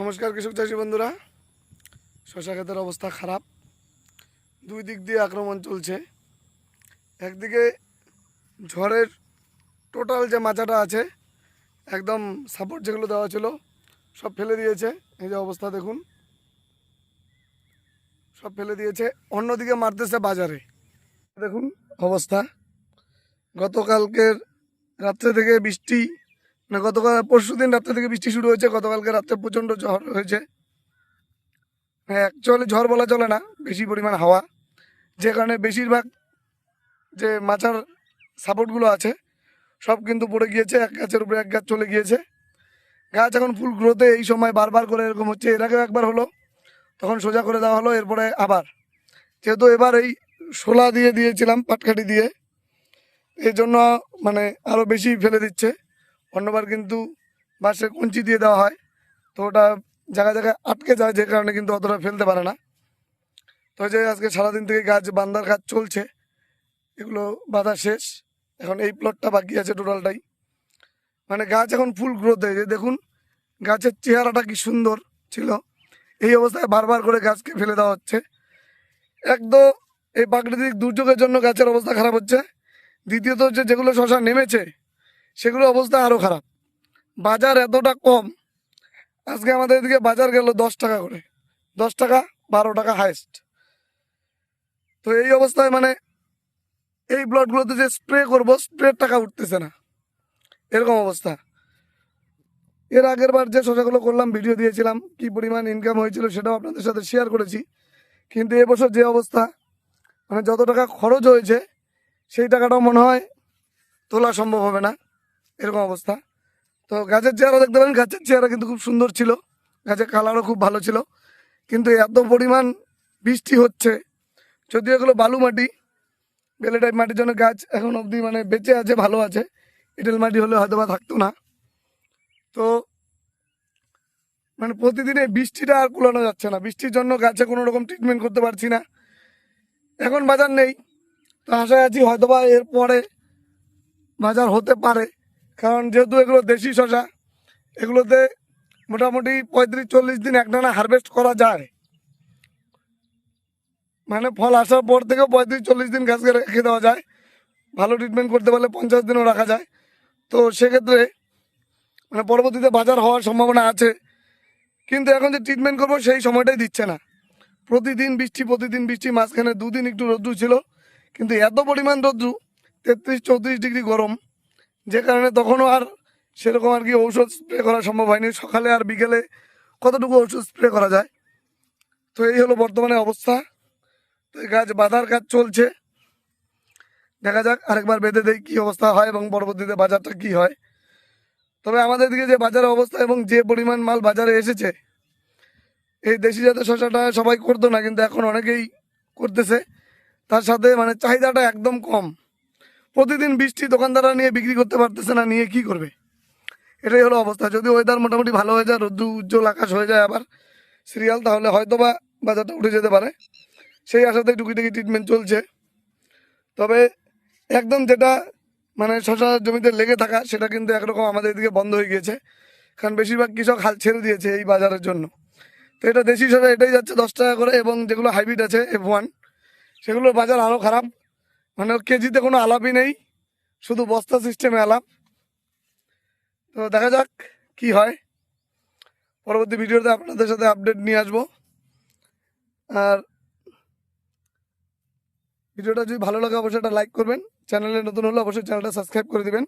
নমস্কার কৃষক চাষি বন্ধুরা। শশা ক্ষেতের অবস্থা খারাপ। দুই দিক দিয়ে আক্রমণ চলছে। একদিকে ঝড়ের টোটাল যে মাচাটা আছে, একদম সাপোর্ট যেগুলো দেওয়া ছিল, সব ফেলে দিয়েছে। এই যে অবস্থা দেখুন। সব ফেলে দিয়েছে। অন্যদিকে মারতেছে বাজারে। দেখুন অবস্থা। গতকালকের রাত্রে থেকে বৃষ্টি না, গতকাল পরশু দিন রাত্রে থেকে বৃষ্টি শুরু হয়েছে, গতকালকে রাত্রে প্রচণ্ড ঝড় হয়েছে। হ্যাঁ অ্যাকচুয়ালি ঝড় বলা চলে না, বেশি পরিমাণ হাওয়া। যে কারণে বেশিরভাগ যে মাচার সাপোর্টগুলো আছে, সব কিন্তু পড়ে গিয়েছে, এক গাছের উপরে এক গাছ চলে গিয়েছে। গাছ এখন ফুল গ্রোথে এই সময় বারবার করে এরকম হচ্ছে, এর আগেও একবার হলো, তখন সোজা করে দেওয়া হলো, এরপরে আবার। যেহেতু এবার এই শোলা দিয়ে দিয়েছিলাম, পাটকাঠি দিয়ে এই জন্য মানে আরও বেশি ফেলে দিচ্ছে। অন্যবার কিন্তু বাসে কঞ্চি দিয়ে দেওয়া হয়। তো ওটা জায়গায় জায়গায় আটকে যায়, যে কারণে কিন্তু অতটা ফেলতে পারে না। তো যে আজকে সারাদিন থেকে গাছ, বান্দার কাজ চলছে, এগুলো বাঁধা শেষ। এখন এই প্লটটা বাকি আছে টোটালটাই। মানে গাছ এখন ফুল গ্রোথ হয়েছে দেখুন, গাছের চেহারাটা কি সুন্দর ছিল। এই অবস্থায় বারবার করে গাছকে ফেলে দেওয়া হচ্ছে। একদম এই প্রাকৃতিক দুর্যোগের জন্য গাছের অবস্থা খারাপ হচ্ছে। দ্বিতীয়ত হচ্ছে যেগুলো শশা নেমেছে সেগুলো অবস্থা আরও খারাপ। বাজার এতটা কম, আজকে আমাদের এদিকে বাজার গেল দশ টাকা করে। দশ টাকা, বারো টাকা হাইস্ট তো এই অবস্থায় মানে এই ব্লডগুলোতে যে স্প্রে করব স্প্রের টাকা উঠতেছে না। এরকম অবস্থা। এর আগের বার যে শশাগুলো করলাম ভিডিও দিয়েছিলাম, কি পরিমাণ ইনকাম হয়েছিল সেটাও আপনাদের সাথে শেয়ার করেছি। কিন্তু এবছর যে অবস্থা মানে যত টাকা খরচ হয়েছে, সেই টাকাটাও মনে হয় তোলা সম্ভব হবে না। এরকম অবস্থা। তো গাছের চেহারা দেখতে পারেন গাছের চেহারা কিন্তু খুব সুন্দর ছিল। গাছের কালারও খুব ভালো ছিল। কিন্তু এত পরিমাণ বৃষ্টি হচ্ছে, যদিও এগুলো বালু মাটি, বেলে টাইপ মাটির জন্য গাছ এখন অবধি মানে বেঁচে আছে, ভালো আছে। এঁটেল মাটি হলে হয়তো বা থাকতো না। তো মানে প্রতিদিন বৃষ্টিটা আর কুলানো যাচ্ছে না। বৃষ্টির জন্য গাছে কোনো রকম ট্রিটমেন্ট করতে পারছি না। এখন বাজার নেই। তো আশায় আছি হয়তো বা এরপরে বাজার হতে পারে। কারণ যেহেতু এগুলো দেশি শশা এগুলোতে মোটামুটি পঁয়ত্রিশ, চল্লিশ দিন একটানা হারভেস্ট করা যায়। মানে ফল আসার পর থেকে পঁয়ত্রিশ, চল্লিশ দিন গাছকে রেখে দেওয়া যায়। ভালো ট্রিটমেন্ট করতে পারলে পঞ্চাশ দিনও রাখা যায়। তো সেক্ষেত্রে মানে পরবর্তীতে বাজার হওয়ার সম্ভাবনা আছে। কিন্তু এখন যে ট্রিটমেন্ট করব সেই সময়টাই দিচ্ছে না। প্রতিদিন বৃষ্টি প্রতিদিন বৃষ্টি, মাঝখানে দুদিন একটু রোদ্রু ছিল। কিন্তু এত পরিমাণ রোদ্রু, তেত্রিশ, চৌত্রিশ ডিগ্রি গরম। যে কারণে তখনও আর সেরকম আর কি ঔষধ স্প্রে করা সম্ভব হয়নি। সকালে আর বিকেলে কতটুকু ওষুধ স্প্রে করা যায়? তো এই হলো বর্তমানে অবস্থা। তো এই গাছ, বাঁধার কাজ চলছে। দেখা যাক আরেকবার বেঁধে দেয় কী অবস্থা হয় এবং পরবর্তীতে বাজারটা কী হয়। তবে আমাদের দিকে যে বাজারের অবস্থা এবং যে পরিমাণ মাল বাজারে এসেছে, এই দেশি জাতের শশাটা সবাই করতো না, কিন্তু এখন অনেকেই করতেছে। তার সাথে মানে চাহিদাটা একদম কম। প্রতিদিন বৃষ্টি দোকানদাররা নিয়ে বিক্রি করতে পারতেছে না, নিয়ে কি করবে? এটাই হলো অবস্থা। যদি ওয়েদার মোটামুটি ভালো হয়ে যায়, রোদ্দু উজ্জ্বল আকাশ হয়ে যায় আবার সিরিয়াল তাহলে হয়তো বা বাজারটা উঠে যেতে পারে। সেই আশাতে টুকিটাকি ট্রিটমেন্ট চলছে। তবে একদম যেটা মানে শশা জমিতে লেগে থাকা, সেটা কিন্তু একরকম আমাদের এদিকে বন্ধ হয়ে গিয়েছে। কারণ বেশিরভাগ কৃষক হাল ছেড়ে দিয়েছে এই বাজারের জন্য। তো এটা দেশি শশা এটাই যাচ্ছে দশ টাকা করে এবং যেগুলো হাইব্রিড আছে এফ ওয়ান সেগুলোর বাজার আরও খারাপ। মানে কেজিতে কোনো আলাপই নেই, শুধু বস্তা সিস্টেমে আলাপ। তো দেখা যাক কি হয়। পরবর্তী ভিডিওতে আপনাদের সাথে আপডেট নিয়ে আসব। আর ভিডিওটা যদি ভালো লাগে, অবশ্যই একটা লাইক করবেন। চ্যানেলে নতুন হলে অবশ্যই চ্যানেলটা সাবস্ক্রাইব করে দিবেন।